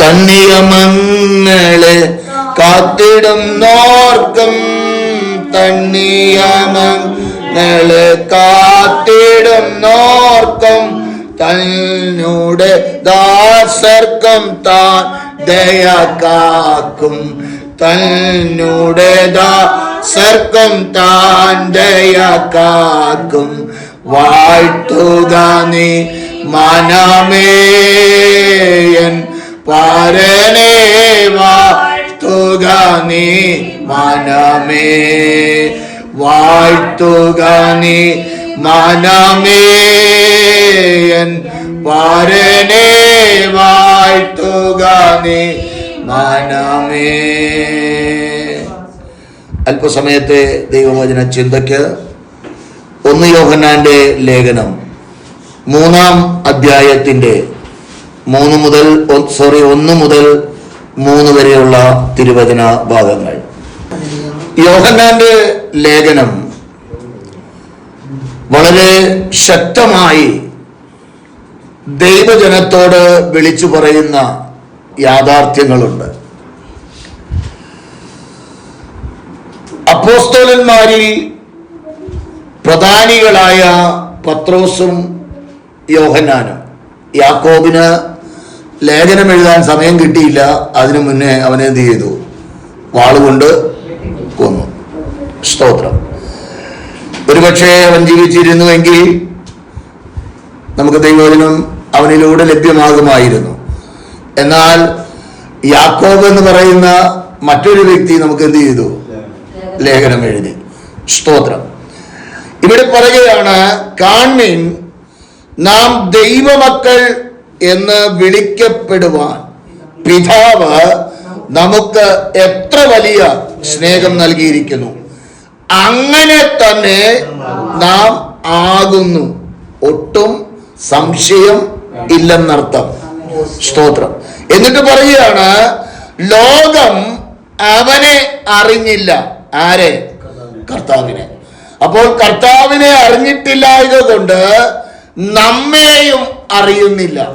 തണ്ണിയമങ്ങളെ കാത്തിടും നോർക്കും. തണ്ണിയമങ്ങളെ കാത്തിടും നോർക്കും. തന്നൂടെ ദാസർക്കും താൻ ദയ കാക്കും. തന്നൂടെ ദാസർക്കും താൻ ദയ കാക്കും. വാഴ്ത്തുക നീ മനമേയൻ പാരനേ നീ മനമേ വാഴ്ത്തുക നീ മനമേയൻ പാരനേ നീ മനമേ. അല്പസമയത്തെ ദൈവവചന ചിന്തയ്ക്ക് ഒന്ന് യോഹന്നാന്റെ ലേഖനം. മൂന്നാം അധ്യായത്തിന്റെ മൂന്ന് മുതൽ സോറി ഒന്ന് മുതൽ മൂന്ന് വരെയുള്ള തിരുവചന ഭാഗങ്ങൾ. യോഹന്നാന്റെ ലേഖനം വളരെ ശക്തമായി ദൈവജനത്തോട് വിളിച്ചു പറയുന്ന യാഥാർത്ഥ്യങ്ങളുണ്ട്. അപ്പോസ്തോലന്മാരിൽ പ്രധാനികളായ പത്രോസും യോഹന്നാനും. യാക്കോബിന് ലേഖനം എഴുതാൻ സമയം കിട്ടിയില്ല. അതിനു മുന്നേ അവനെ എന്ത് ചെയ്തു? വാളുകൊണ്ട് കൊന്നു. സ്തോത്രം. ഒരുപക്ഷെ അവൻ ജീവിച്ചിരുന്നുവെങ്കിൽ നമുക്ക് ദൈവവചനം അവനിലൂടെ ലഭ്യമാകുമായിരുന്നു. എന്നാൽ യാക്കോബ് എന്ന് പറയുന്ന മറ്റൊരു വ്യക്തി നമുക്ക് എന്ത് ചെയ്തു? ലേഖനം എഴുതി. സ്തോത്രം. ഇവിടെ പറയുകയാണ് കാൺമീൻ നാം ദൈവമക്കൾ എന്ന് വിളിക്കപ്പെടുവാൻ പിതാവ് നമുക്ക് എത്ര വലിയ സ്നേഹം നൽകിയിരിക്കുന്നു. അങ്ങനെ തന്നെ നാം ആകുന്നു. ഒട്ടും സംശയം ഇല്ലെന്നർത്ഥം. സ്തോത്രം. എന്നിട്ട് പറയുകയാണ് ലോകം അവനെ അറിഞ്ഞില്ല. ആരെ? കർത്താവിനെ. അപ്പോൾ കർത്താവിനെ അറിഞ്ഞിട്ടില്ലായത് കൊണ്ട് നമ്മെയും അറിയുന്നില്ല.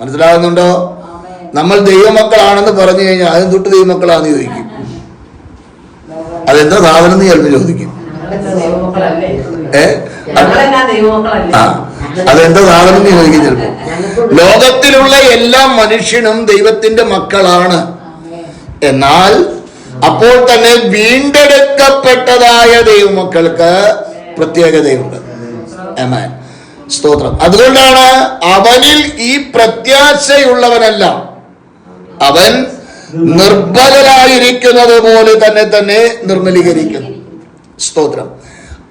മനസ്സിലാകുന്നുണ്ടോ? നമ്മൾ ദൈവമക്കളാണെന്ന് പറഞ്ഞു കഴിഞ്ഞാൽ അതും തൊട്ട് ദൈവമക്കളാന്ന് ചോദിക്കും. അതെന്താ സാധനം എന്ന് ചിലപ്പോൾ ചോദിക്കും. ഏ? ആ. അതെന്താ സാധനം എന്ന് ചോദിക്കും ചിലപ്പോ ലോകത്തിലുള്ള എല്ലാ മനുഷ്യനും ദൈവത്തിന്റെ മക്കളാണ്. എന്നാൽ അപ്പോൾ തന്നെ വീണ്ടെടുക്കപ്പെട്ടതായ ദൈവമക്കൾക്ക് പ്രത്യേകതയുണ്ട്. Amen. സ്തോത്രം. അതുകൊണ്ടാണ് അവനിൽ ഈ പ്രത്യാശയുള്ളവനല്ല. അവൻ നിർബലരായിരിക്കുന്നത് പോലെ തന്നെ തന്നെ നിർമ്മലീകരിക്കുന്നു. സ്തോത്രം.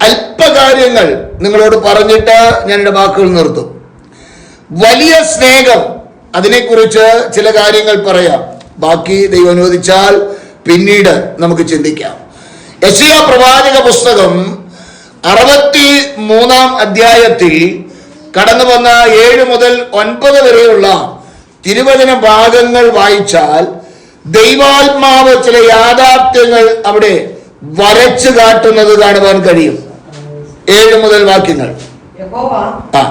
അല്പകാര്യങ്ങൾ നിങ്ങളോട് പറഞ്ഞിട്ട് ഞാൻ എന്റെ വാക്കുകൾ നിർത്തും. വലിയ സ്നേഹം അതിനെക്കുറിച്ച് ചില കാര്യങ്ങൾ പറയാം. ബാക്കി ദൈവം അനുവദിച്ചാൽ പിന്നീട് നമുക്ക് ചിന്തിക്കാം. യശിയ പ്രവാചക പുസ്തകം അറുപത്തി മൂന്നാം അധ്യായത്തിൽ കടന്നു വന്ന ഏഴ് മുതൽ ഒൻപത് വരെയുള്ള തിരുവചന ഭാഗങ്ങൾ വായിച്ചാൽ ദൈവാത്മാവ് ചില യാഥാർത്ഥ്യങ്ങൾ അവിടെ വരച്ചു കാട്ടുന്നത് കാണുവാൻ കഴിയും. ഏഴ് മുതൽ വാക്യങ്ങൾ. ആ.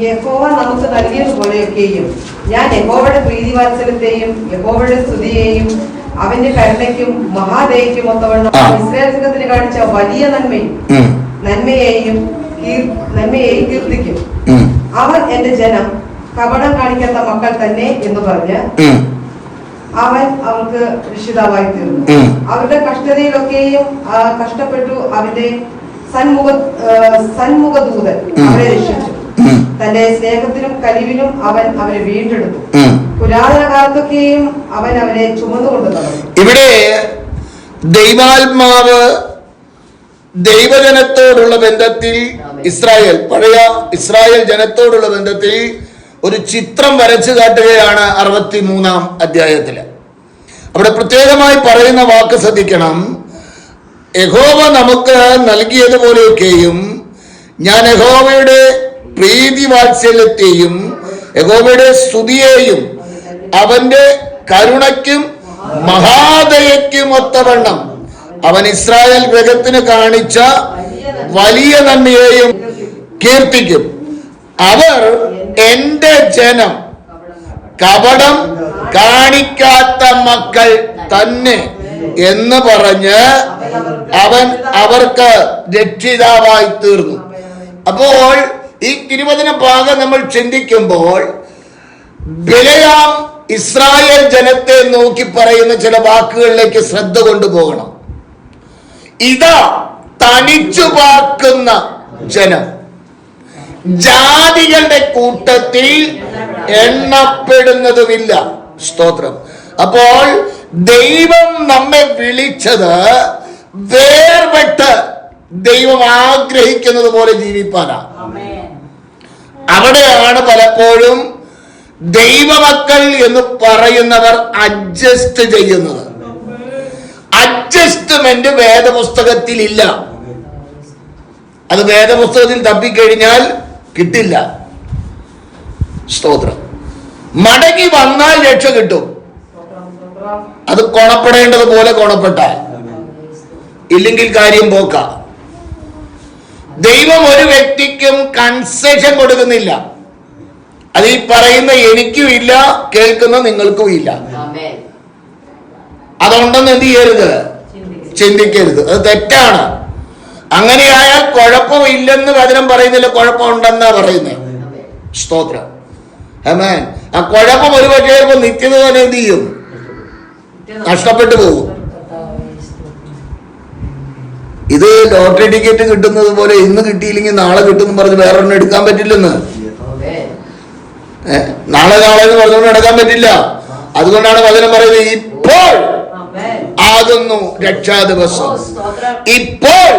യഹോവ നമുക്ക് നൽകിയതുപോലെയൊക്കെയും ഞാൻ യഹോവയുടെ പ്രീതിവാത്സല്യത്തെയും യഹോവയുടെ സ്തുതിയെയും അവന്റെ കരുണയ്ക്കും മഹാദയയ്ക്കും ഒത്തവണ്ണം ഇസ്രായേൽ സംഘത്തിന് കാണിച്ച വലിയ നന്മയും നന്മയെയും കീർത്തിക്കും. അവർ എന്റെ ജനം കപടം കാണിക്കാത്ത മക്കൾ തന്നെ എന്ന് പറഞ്ഞ് അവൻ അവർക്ക് രക്ഷിതാവായി തീർന്നു. അവരുടെ കഷ്ടതയിലൊക്കെയും കഷ്ടപ്പെട്ടു അവന്റെ സന്മുഖ സന്മുഖദൂതൻ. അവരെ രക്ഷിച്ചു തന്റെ സ്നേഹത്തിനും കരിവിനും അവൻ അവരെ വീണ്ടെടുത്തു. പുരാതന കാലത്തൊക്കെയും അവൻ അവരെ ചുമന്നുകൊണ്ട് ഇവിടെ ദൈവാത്മാവ് ദൈവജനത്തോടുള്ള ബന്ധത്തിൽ ഇസ്രായേൽ പഴയ ഇസ്രായേൽ ജനത്തോടുള്ള ബന്ധത്തിൽ ഒരു ചിത്രം വരച്ചു കാട്ടുകയാണ് അറുപത്തി മൂന്നാം അധ്യായത്തിൽ. അവിടെ പ്രത്യേകമായി പറയുന്ന വാക്ക് ശ്രദ്ധിക്കണം. യഹോവ നമുക്ക് നൽകിയതുപോലെയൊക്കെയും ഞാൻ യഹോവയുടെ പ്രീതി വാത്സല്യത്തെയും യഹോവയുടെ സ്തുതിയെയും അവന്റെ കരുണയ്ക്കും മഹാദയയ്ക്കും ഒത്തവണ്ണം അവൻ ഇസ്രായേൽ ഗ്രഹത്തിന് കാണിച്ച വലിയ നന്മയെയും കീർത്തിക്കും. അവർ എന്റെ ജനം. കപടം കാണിക്കാത്ത മക്കൾ തന്നെ എന്ന് പറഞ്ഞ് അവൻ അവർക്ക് രക്ഷിതാവായി തീർന്നു. അപ്പോൾ ഈ തിരുവചന ഭാഗം നമ്മൾ ചിന്തിക്കുമ്പോൾ ബിലയാം ഇസ്രായേൽ ജനത്തെ നോക്കി പറയുന്ന ചില വാക്കുകളിലേക്ക് ശ്രദ്ധ കൊണ്ടുപോകണം. ഇതാ തനിച്ചു പാർക്കുന്ന ജനം. ജാതികളുടെ കൂട്ടത്തിൽ എണ്ണപ്പെടുന്നതുമില്ല. സ്തോത്രം. അപ്പോൾ ദൈവം നമ്മെ വിളിച്ചത് വേർപെട്ട് ദൈവം ആഗ്രഹിക്കുന്നത് പോലെ ജീവിപ്പാനാണ് അവിടെയാണ് പലപ്പോഴും ദൈവമക്കൾ എന്ന് പറയുന്നവർ അഡ്ജസ്റ്റ് ചെയ്യുന്നത്. അഡ്ജസ്റ്റ്മെന്റ് വേദപുസ്തകത്തിൽ ഇല്ല അത് വേദപുസ്തകത്തിൽ തപ്പിക്കഴിഞ്ഞാൽ കിട്ടില്ല. സ്തോത്രം. മടങ്ങി വന്നാൽ രക്ഷ കിട്ടും. അത് കൊണപ്പെടേണ്ടത് പോലെ കൊണപ്പെട്ടാൽ. ഇല്ലെങ്കിൽ കാര്യം പോക്ക. ദൈവം ഒരു വ്യക്തിക്കും കൺസെഷൻ കൊടുക്കുന്നില്ല. അത് ഈ പറയുന്ന എനിക്കും ഇല്ല കേൾക്കുന്ന നിങ്ങൾക്കും ഇല്ല അതുകൊണ്ടൊന്നും എന്ത് ചെയ്യരുത്? ചിന്തിക്കരുത്. അത് തെറ്റാണ്. അങ്ങനെയായാൽ കുഴപ്പമില്ലെന്ന് വചനം പറയുന്നില്ല കുഴപ്പമുണ്ടെന്നാ പറയുന്നത് സ്തോത്രം. ആമേൻ. ആ കുഴപ്പം ഒരു പക്ഷേ ഇപ്പൊ നിത്യത തന്നെ എന്ത് ചെയ്യും? നഷ്ടപ്പെട്ടു പോകും. ഇത് ലോട്ടറി ടിക്കറ്റ് കിട്ടുന്നത് പോലെ ഇന്ന് കിട്ടിയില്ലെങ്കിൽ നാളെ കിട്ടും പറഞ്ഞ് വേറെ ഒന്നും എടുക്കാൻ പറ്റില്ലെന്ന്. നാളെ നാളെ എന്ന് പറഞ്ഞുകൊണ്ട് എടുക്കാൻ പറ്റില്ല. അതുകൊണ്ടാണ് വചനം പറയുന്നത് ഇപ്പോൾ ആകുന്നു രക്ഷാ ദിവസം ഇപ്പോൾ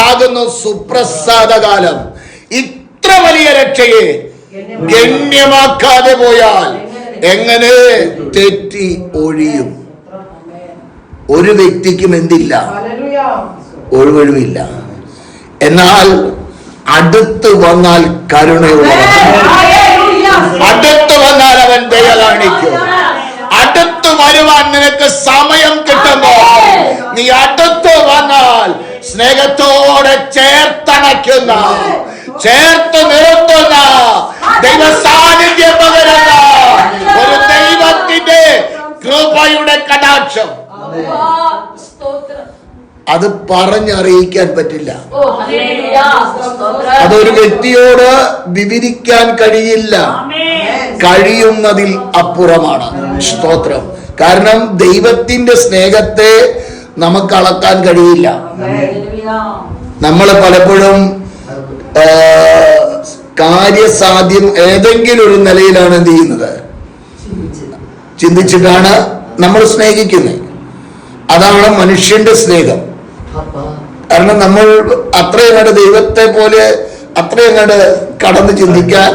ആകുന്നു സുപ്രസാദ കാലം ഇത്ര വലിയ രക്ഷയെ ഗണ്യമാക്കാതെ പോയാൽ എങ്ങനെ തെറ്റി ഒഴിയും? ഒരു വ്യക്തിക്കും എന്തില്ല? ഒഴിവൊഴിവില്ല എന്നാൽ അടുത്ത് വന്നാൽ കരുണയുള്ള അടുത്ത് വന്നാൽ അവൻ ദയ കാണിക്കും. അടുത്ത് വരുവാൻ നിനക്ക് സമയം കിട്ടുമോ നീ അടുത്ത് വന്നാൽ സ്നേഹത്തോടെ ചേർത്തണയ്ക്കുന്ന ചേർത്ത് നിർത്തുന്ന ദൈവ സാന്നിധ്യം പകരുന്ന ഒരു ദൈവത്തിന്റെ കൃപയുടെ കടാക്ഷം. അത് പറഞ്ഞറിയിക്കാൻ പറ്റില്ല. അതൊരു വ്യക്തിയോട് വിവരിക്കാൻ കഴിയില്ല. കഴിയുന്നതിൽ അപ്പുറമാണ്. സ്തോത്രം. കാരണം ദൈവത്തിന്റെ സ്നേഹത്തെ നമുക്ക് അളക്കാൻ കഴിയില്ല. നമ്മൾ പലപ്പോഴും കാര്യസാധ്യം ഏതെങ്കിലും ഒരു നിലയിലാണ് എന്ത് ചെയ്യുന്നത്? ചിന്തിച്ചിട്ടാണ് നമ്മൾ സ്നേഹിക്കുന്നത്. അതാണ് മനുഷ്യന്റെ സ്നേഹം. കാരണം നമ്മൾ അത്രയും കണ്ട് ദൈവത്തെ പോലെ അത്രയും കണ്ട് കടന്ന് ചിന്തിക്കാൻ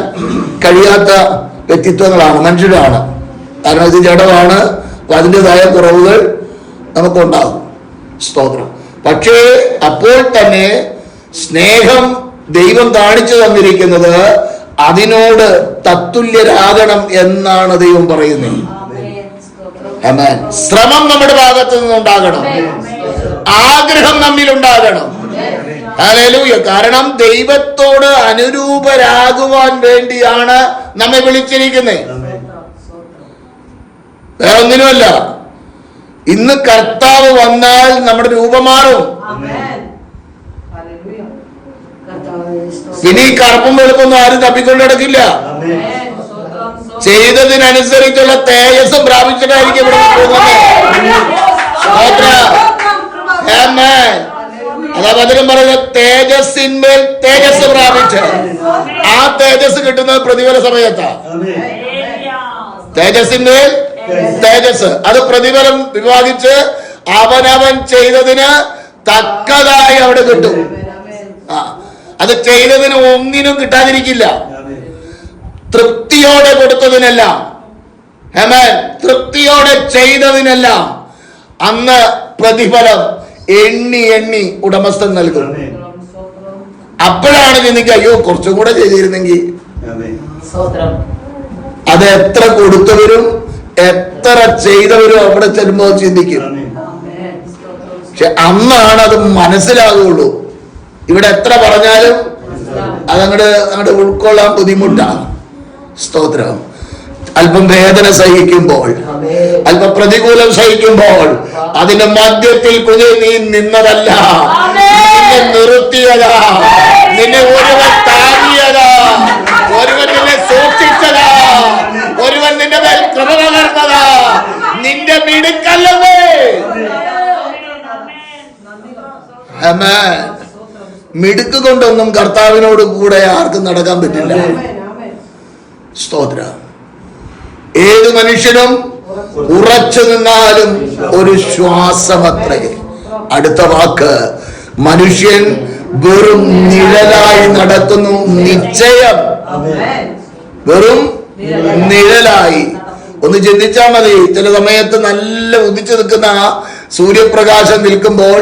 കഴിയാത്ത വ്യക്തിത്വങ്ങളാണ് മനുഷ്യരാണ്. കാരണം ഇത് ജഡമാണ് അതിന്റെതായ കുറവുകൾ നമുക്കുണ്ടാകും. സ്തോത്രം. പക്ഷേ അപ്പോൾ തന്നെ സ്നേഹം ദൈവം കാണിച്ചു തന്നിരിക്കുന്നത് അതിനോട് തത്തുല്യരാകണം എന്നാണ് ദൈവം പറയുന്നത്. ശ്രമം നമ്മുടെ ഭാഗത്ത് നിന്നുണ്ടാകണം. ആഗ്രഹം നമ്മിൽ ഉണ്ടാകണം അലലൂയ കാരണം ദൈവത്തോട് അനുരൂപരാകുവാൻ വേണ്ടിയാണ് നമ്മെ വിളിച്ചിരിക്കുന്നത്. വേറെ ഒന്നിനുമല്ല ഇന്ന് കർത്താവ് വന്നാൽ നമ്മുടെ രൂപം മാറും. ഈ കറുപ്പും വെളുപ്പൊന്നും ആരും തപ്പിക്കൊണ്ട് നടക്കില്ല. ചെയ്തതിനനുസരിച്ചുള്ള തേജസ്സും പ്രാപിച്ചിട്ടായിരിക്കും ഇവിടെ പോകുന്നത്. അതാ വചനം പറയുന്നത് തേജസ്സിന്മേൽ തേജസ് പ്രാപിച്ച്. ആ തേജസ് കിട്ടുന്നത് പ്രതിഫല സമയത്താ. തേജസ്സിന്മേൽ തേജസ് അത് പ്രതിഫലം വിവാദിച്ച് അവനവൻ ചെയ്തതിന് തക്കതായി അവിടെ കിട്ടും. ആ അത് ചെയ്തതിന് ഒന്നിനും കിട്ടാതിരിക്കില്ല. തൃപ്തിയോടെ കൊടുത്തതിനെല്ലാം. ഹെമൻ തൃപ്തിയോടെ ചെയ്തതിനെല്ലാം. അന്ന് പ്രതിഫലം എണ്ണി എണ്ണി ഉടമസ്ഥൻ നൽകും. അപ്പോഴാണ് ചിന്തിക്കുക അയ്യോ കുറച്ചും കൂടെ ചെയ്തിരുന്നെങ്കിൽ അത്. എത്ര കൊടുത്തവരും എത്ര ചെയ്തവരും അവിടെ ചെല്ലുമ്പോൾ ചിന്തിക്കും. പക്ഷെ അന്നാണ് അത് മനസ്സിലാകുള്ളൂ ഇവിടെ എത്ര പറഞ്ഞാലും അതങ്ങട് അങ്ങോട്ട് ഉൾക്കൊള്ളാൻ ബുദ്ധിമുട്ടാണ്. സ്തോത്രം. അല്പം വേദന സഹിക്കുമ്പോൾ അല്പം പ്രതികൂലം സഹിക്കുമ്പോൾ അതിന്റെ മധ്യത്തിൽ കുഞ്ഞു നീ നിന്നതല്ല. നിന്നെ നിർത്തിയതാ. നിന്നെ ഒരുവൻ താങ്ങിയതാ. ഒരുവൻ നിന്നെ സൂക്ഷിച്ചതാ. ഒരുവൻ നിന്റെ മേൽ കൃപ പകർന്നതാ നിന്റെ മിടുക്കല്ലവേ. മിടുക്ക് കൊണ്ടൊന്നും കർത്താവിനോട് കൂടെ ആർക്കും നടക്കാൻ പറ്റില്ല. സ്തോത്ര. ഏത് മനുഷ്യനും ഉറച്ചു നിന്നാലും ഒരു ശ്വാസമത്രേ. അടുത്ത വാക്ക് മനുഷ്യൻ വെറും നിഴലായി നടത്തുന്നു നിശ്ചയം. വെറും നിഴലായി. ഒന്ന് ചിന്തിച്ചാൽ മതി ചില സമയത്ത് നല്ല ഉദിച്ചു നിൽക്കുന്ന സൂര്യപ്രകാശം നിൽക്കുമ്പോൾ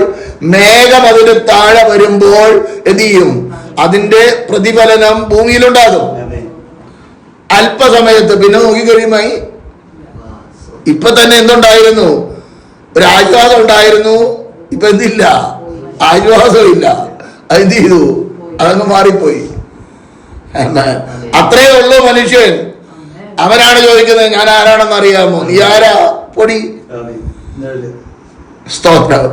മേഘം അതിന് താഴെ വരുമ്പോൾ എന്ത് ചെയ്യും? അതിന്റെ പ്രതിഫലനം ഭൂമിയിലുണ്ടാകും. അല്പസമയത്ത്. പിന്നെ നോക്കിക്കഴിയുമായി ഇപ്പൊ തന്നെ എന്തുണ്ടായിരുന്നു? ഒരു ആശ്വാസം ഉണ്ടായിരുന്നു. ഇപ്പൊ എന്തില്ല? ആശ്വാസം ഇല്ല. അതെന്ത് ചെയ്തു? അതങ്ങ് മാറിപ്പോയി. അത്രേ ഉള്ളൂ മനുഷ്യൻ. അവനാണ് ചോദിക്കുന്നത് ഞാൻ ആരാണെന്ന് അറിയാമോ? നീ ആരാ? പൊടി. സ്തോത്രം.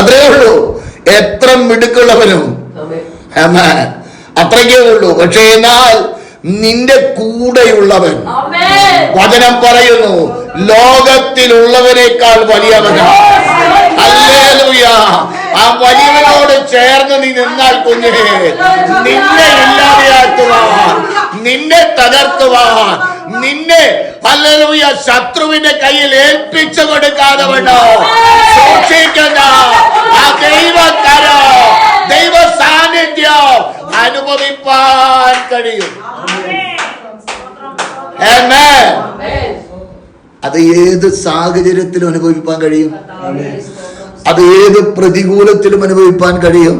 അത്രേ ഉള്ളൂ. എത്ര മിടുക്കുള്ളവനും. അത്രയ്ക്കേ ഉള്ളൂ. പക്ഷേ എന്നാൽ നിന്റെ കൂടെയുള്ളവൻ. വചനം പറയുന്നു ലോകത്തിലുള്ളവനേക്കാൾ വലിയവൻ ഹല്ലേലൂയ. ആ വലിയവനോട് ചേർന്ന് നീ നിന്നാൽ കുഞ്ഞേ നിന്നെ ഇല്ലാതെയാക്കുവാൻ നിന്നെ തകർത്തുവാൻ നിന്നെ ഹല്ലേലൂയ ശത്രുവിന്റെ കയ്യിൽ ഏൽപ്പിച്ചു കൊടുക്കാതെ വേണോ സൂക്ഷിക്കുന്ന ആ ദൈവക്കരോ ദൈവ സാന്നിധ്യം അനുഭവിപ്പാൻ കഴിയും. അത് ഏത് സാഹചര്യത്തിലും അനുഭവിപ്പാൻ കഴിയും. അത് ഏത് പ്രതികൂലത്തിലും അനുഭവിപ്പാൻ കഴിയും.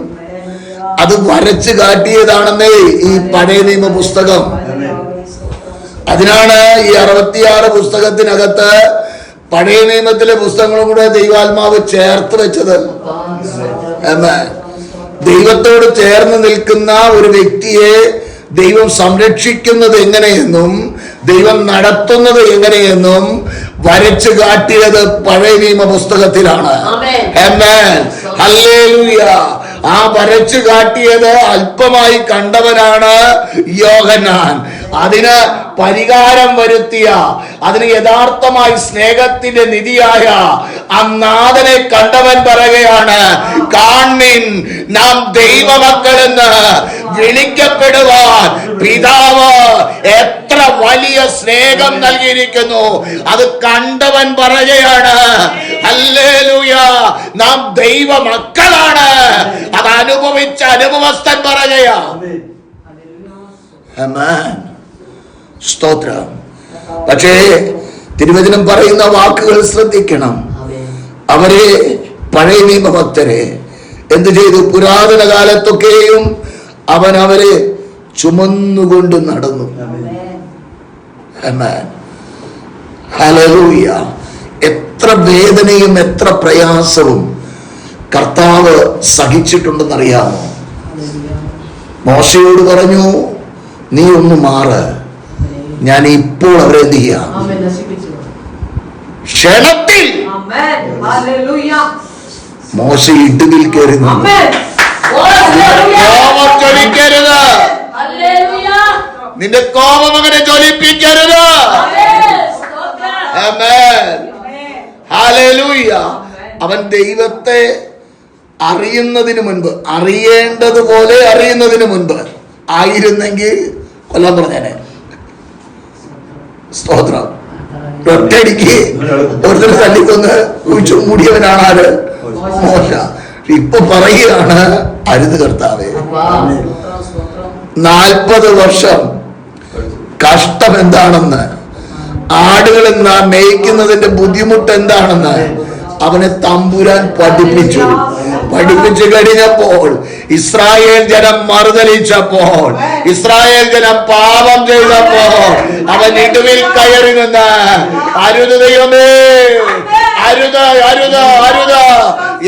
അത് വരച്ചു കാട്ടിയതാണെന്നേ ഈ പഴയ നിയമ പുസ്തകം. അതിനാണ് ഈ അറുപത്തിയാറ് പുസ്തകത്തിനകത്ത് പഴയ നിയമത്തിലെ പുസ്തകങ്ങളും കൂടെ ദൈവാത്മാവ് ചേർത്ത് വെച്ചത്. Amen. ദൈവത്തോട് ചേർന്ന് നിൽക്കുന്ന ഒരു വ്യക്തിയെ ദൈവം സംരക്ഷിക്കുന്നത് എങ്ങനെയെന്നും ദൈവം നടത്തുന്നത് എങ്ങനെയെന്നും വരച്ചു കാട്ടിയത് പഴയ നിയമ പുസ്തകത്തിലാണ്. ആ വരച്ചു കാട്ടിയത് അല്പമായി കണ്ടവനാണ് യോഹന്നാൻ. അതിന് പരിഹാരം വരുത്തിയ അതിന് യഥാർത്ഥമായി സ്നേഹത്തിന്റെ നിധിയായ ആ നാഥനെ കണ്ടവൻ പറയുകയാണ് കാണിൻ നാം ദൈവമക്കളെന്ന് വിളിക്കപ്പെടുവാൻ പിതാവ് എത്ര വലിയ സ്നേഹം നൽകിയിരിക്കുന്നു. അത് കണ്ടവൻ പറയുകയാണ് ഹല്ലേലൂയ നാം ദൈവമക്കളാണ്. അത് അനുഭവിച്ച അനുഭവസ്ഥൻ പറയുകയാ Amen. സ്തോത്രം. പക്ഷേ തിരുവചനം പറയുന്ന വാക്കുകൾ ശ്രദ്ധിക്കണം. അവരെ പഴയ നിയമഭക്തരെ എന്ത് ചെയ്തു? പുരാതന കാലത്തൊക്കെയും അവൻ അവരെ ചുമന്നുകൊണ്ട് നടന്നു. ഹലലൂയ. എത്ര വേദനയും എത്ര പ്രയാസവും കർത്താവ് സഹിച്ചിട്ടുണ്ടെന്നറിയാമോ? മോശയോട് പറഞ്ഞു നീ ഒന്ന് മാറ്. ഞാൻ ഇപ്പോൾ അവരെ എന്ത് ചെയ്യാം? ക്ഷണത്തിൽ മോശ ഇടുവിൽ കയറി നിന്നു കോപം ജ്വലിക്കരുത്. നിന്റെ കോപം അങ്ങനെ ജ്വലിപ്പിക്കരുത്. അവൻ ദൈവത്തെ അറിയുന്നതിന് മുൻപ് അറിയേണ്ടതുപോലെ അറിയുന്നതിന് മുൻപ് ആയിരുന്നെങ്കിൽ കൊല്ലാൻ പറഞ്ഞേനെ സ്തോത്രം. ഒറ്റയടിക്ക് ഒരുത്തർ തല്ലിക്കൊന്ന് കുഴിച്ചു മൂടിയവനാണ് ആര്? മോശ. ഇപ്പൊ പറയുകയാണ് അരുത് കർത്താവേ. നാൽപ്പത് വർഷം കഷ്ടം എന്താണെന്ന്? ആടുകൾ എന്നാ മേയ്ക്കുന്നതിന്റെ ബുദ്ധിമുട്ട് എന്താണെന്ന്? അവനെ തമ്പുരാൻ പഠിപ്പിച്ചു. പഠിപ്പിച്ചു കഴിഞ്ഞപ്പോൾ ഇസ്രായേൽ ജനം മറുതലിച്ചപ്പോൾ ഇസ്രായേൽ ജനം പാപം ചെയ്തപ്പോൾ അവൻ ഇടുവിൽ കയറി നിന്ന് അരുത് ദൈവമേ അരുത് അരുത് അരുത്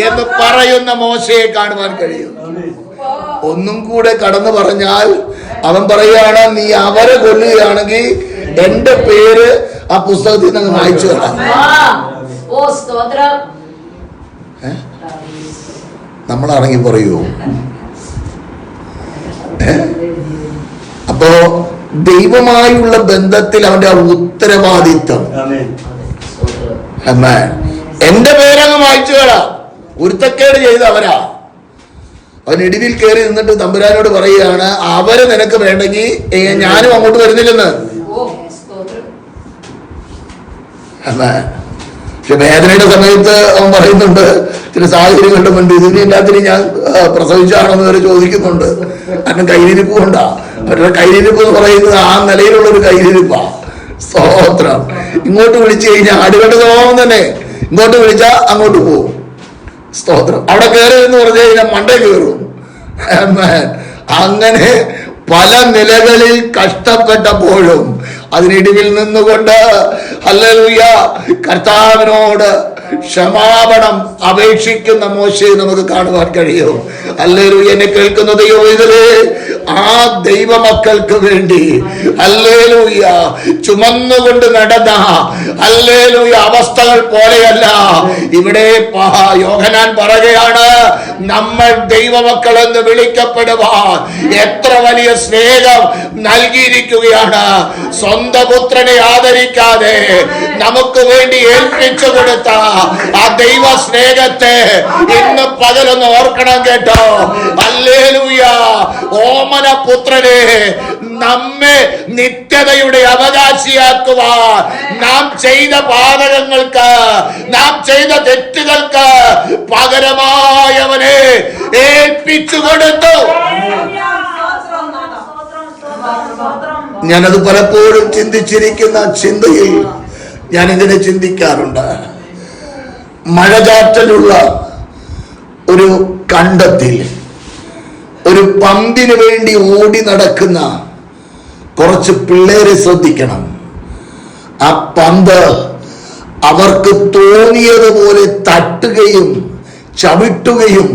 എന്ന് പറയുന്ന മോശയെ കാണുവാൻ കഴിയും. ഒന്നും കൂടെ കടന്നു പറഞ്ഞാൽ അവൻ പറയുകയാണ് നീ അവരെ കൊല്ലുകയാണെങ്കിൽ എന്റെ പേര് ആ പുസ്തകത്തിൽ നിന്ന് വായിച്ചു തരാം? നമ്മളാണെങ്കിൽ പറയുമോ? അപ്പോ ദൈവമായുള്ള ബന്ധത്തിൽ അവന്റെ ആ ഉത്തരവാദിത്വം എന്നാ എന്റെ പേരങ്ങ് വായിച്ചു കേടാ ഉരുത്തക്കേട് ചെയ്ത അവരാ അവൻ ഇടിവിൽ കയറി നിന്നിട്ട് തമ്പുരാനോട് പറയുകയാണ് അവർ നിനക്ക് വേണ്ടെങ്കിൽ ഞാനും അങ്ങോട്ട് വരുന്നില്ലെന്ന്. ഓ സ്തോത്രം. Amen. പക്ഷെ വേദനയുടെ സമയത്ത് അവൻ പറയുന്നുണ്ട് ചില സാഹചര്യങ്ങളുടെ മുൻപ് ഇതിന് എല്ലാത്തിനും ഞാൻ പ്രസവിച്ചാണെന്ന് വരെ ചോദിക്കുന്നുണ്ട്. കാരണം കയ്യിലിരിപ്പ് കൊണ്ടാ. അവരുടെ കയ്യിലിരിപ്പ് എന്ന് പറയുന്നത് ആ നിലയിലുള്ള ഒരു കയ്യിലിരിപ്പാ. സ്തോത്രം. ഇങ്ങോട്ട് വിളിച്ചു കഴിഞ്ഞാൽ ആടുകളുടെ സ്വഭാവം തന്നെ. ഇങ്ങോട്ട് വിളിച്ചാൽ അങ്ങോട്ട് പോകും സ്തോത്രം. അവിടെ കയറി എന്ന് പറഞ്ഞു കഴിഞ്ഞാൽ മണ്ടേ കയറും. അങ്ങനെ പല നിലകളിൽ കഷ്ടപ്പെട്ടപ്പോഴും അതിനിടിവിൽ നിന്നുകൊണ്ട് ഹല്ലേലൂയ കർത്താവിനോട് ക്ഷമാപണം അപേക്ഷിക്കുന്ന മോശയെ നമുക്ക് കാണുവാൻ കഴിയും. അല്ലേലു എന്നെ കേൾക്കുന്ന ദൈവത്തിൽ ആ ദൈവമക്കൾക്ക് വേണ്ടി ഹല്ലേലൂയ ചുമന്നുകൊണ്ട് നടന്ന അവസ്ഥകൾ പോലെയല്ല. ഇവിടെ യോഹനാൻ പറയുകയാണ് നമ്മൾ ദൈവമക്കൾ എന്ന് വിളിക്കപ്പെടുവാൻ എത്ര വലിയ സ്നേഹം നൽകിയിരിക്കുകയാണ്. സ്വന്തം പുത്രനെ ആദരിക്കാതെ നമുക്ക് വേണ്ടി ഏൽപ്പിച്ചു കൊടുത്ത ആ ദൈവ സ്നേഹത്തെ ഇന്ന് പകലൊന്ന് ഓർക്കണം കേട്ടോ. അല്ലേലൂയ ഓമന പുത്രനെ നമ്മെ നിത്യതയുടെ അവകാശിയാക്കുവാൻ നാം ചെയ്ത പാതകങ്ങൾക്ക് നാം ചെയ്ത തെറ്റുകൾക്ക് പകരമായവനെ ഏൽപ്പിച്ചു കൊടുത്തു. ഞാനത് പലപ്പോഴും ചിന്തിച്ചിരിക്കുന്ന ചിന്തയിൽ ഞാൻ ഇതിനെ ചിന്തിക്കാറുണ്ട്. മഴചാറ്റലുള്ള ഒരു കണ്ടത്തിൽ ഒരു പമ്പിന് വേണ്ടി ഓടി നടക്കുന്ന കുറച്ച് പിള്ളേരെ ശ്രദ്ധിക്കണം. ആ പന്ത് അവർക്ക് തോന്നിയതുപോലെ തട്ടുകയും ചവിട്ടുകയും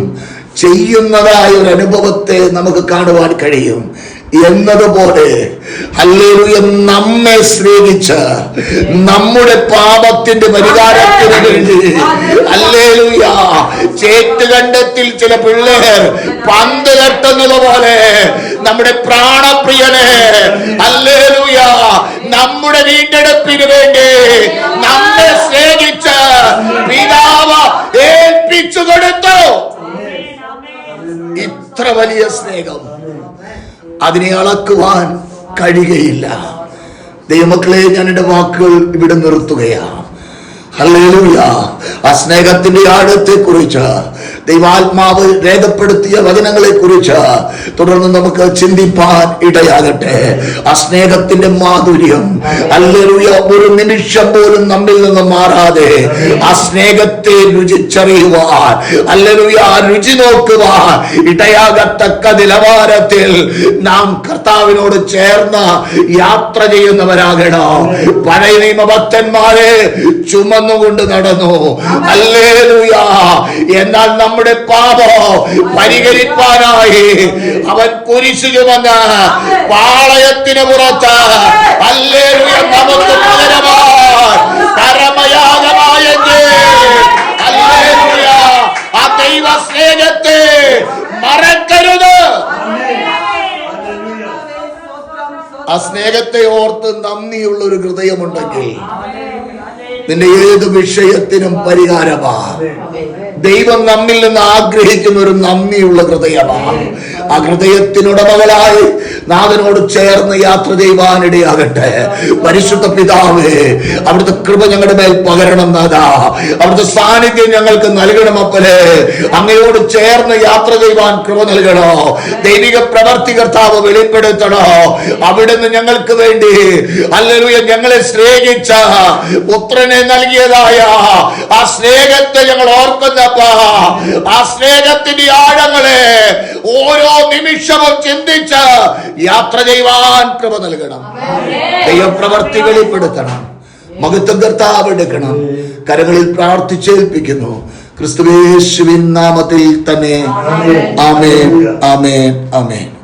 ചെയ്യുന്നതായ ഒരു അനുഭവത്തെ നമുക്ക് കാണുവാൻ കഴിയും. എന്നതുപോലെ ഹല്ലേലൂയ നമ്മെ സ്നേഹിച്ച് നമ്മുടെ പാപത്തിന്റെ പരിഹാരത്തിന് വേണ്ടി. അല്ലേലൂയ ചേറ്റ് കണ്ടത്തിൽ ചില പിള്ളേർ പന്ത് കെട്ടുന്നത് പോലെ നമ്മുടെ പ്രാണപ്രിയനെ ഹല്ലേലൂയ നമ്മുടെ വീണ്ടെടുപ്പിന് വേണ്ടി നമ്മെ സ്നേഹിച്ച് പിതാവ് ഏൽപ്പിച്ചു കൊടുത്തു. ഇത്ര വലിയ സ്നേഹം. അതിനെ അളക്കുവാൻ കഴിയുകയില്ല. ദൈവമക്കളെ ഞാൻ എന്റെ വാക്കുകൾ ഇവിടെ നിർത്തുകയാണ്. ഹല്ലേലൂയ. ആ സ്നേഹത്തിന്റെ ആഴത്തെ കുറിച്ച് ദൈവാത്മാവ് രേഖപ്പെടുത്തിയ വചനങ്ങളെ കുറിച്ച് തുടർന്ന് നമുക്ക് ചിന്തിപ്പാൻ ഇടയാകട്ടെ. ആ സ്നേഹത്തിന്റെ മാധുര്യം ഹല്ലേലൂയ ഒരു നിമിഷം പോലും നമ്മിൽ നിന്ന് മാറാതെ ആ സ്നേഹത്തെ രുചിച്ചറിയുവാൻ ഹല്ലേലൂയ ആ രുചി നോക്കുവാൻ ഇടയാകത്തക്ക നിലവാരത്തിൽ നാം കർത്താവിനോട് ചേർന്ന് യാത്ര ചെയ്യുന്നവരാകണം. പഴയ നിയമഭക്തന്മാരെ ചുമന്നുകൊണ്ട് നടന്നു. എന്നാൽ നമ്മുടെ പാപം പരിഹരിപ്പാനായി അവൻ കുരിശു ചുമന്ന് പാളയത്തിന് പുറത്ത് സ്നേഹത്തെ മറക്കരുത്. ആ സ്നേഹത്തെ ഓർത്ത് നന്ദിയുള്ള ഒരു ഹൃദയമുണ്ടെങ്കിൽ നിന്റെ ഏത് വിഷയത്തിനും പരിഹാരമാ. ദൈവം നമ്മിൽ നിന്ന് ആഗ്രഹിക്കുന്ന ഒരു നന്ദിയുള്ള ഹൃദയമാണ്. ആ ഹൃദയത്തിനുടമകളായി നാഥനോട് ചേർന്ന് യാത്ര ചെയ്യുവാനിടയാകട്ടെ പരിശുദ്ധ പിതാവേ അവിടുത്തെ കൃപ ഞങ്ങളുടെ മേൽ പകരണം നാഥാ. അവിടുത്തെ സാന്നിധ്യം ഞങ്ങൾക്ക് നൽകണം അപ്പലെ അങ്ങയോട് ചേർന്ന് യാത്ര ചെയ്യുവാൻ കൃപ നൽകണോ? ദൈവിക പ്രവർത്തി കർത്താവ് വെളിപ്പെടുത്തണോ? അവിടുന്ന് ഞങ്ങൾക്ക് വേണ്ടി അല്ലെങ്കിൽ ഞങ്ങളെ സ്നേഹിച്ച പുത്രനെ നൽകിയതായ ആ സ്നേഹത്തെ ഞങ്ങൾ ഓർക്കുന്നപ്പ ആ സ്നേഹത്തിന്റെ ആഴങ്ങളെ ഓരോ നിമിഷവും ചിന്തിച്ച് യാത്ര ചെയ്യുവാൻ കൃപ നൽകണം. ദൈവപ്രവർത്തി വെളിപ്പെടുത്തണം. മഹത്വം കർത്താവ് എടുക്കണം. കരങ്ങളിൽ പ്രാർത്ഥിച്ചേൽപ്പിക്കുന്നു. ക്രിസ്തുവേശുവിൻ നാമത്തിൽ തന്നെ. ആമേൻ. ആമേൻ. ആമേൻ.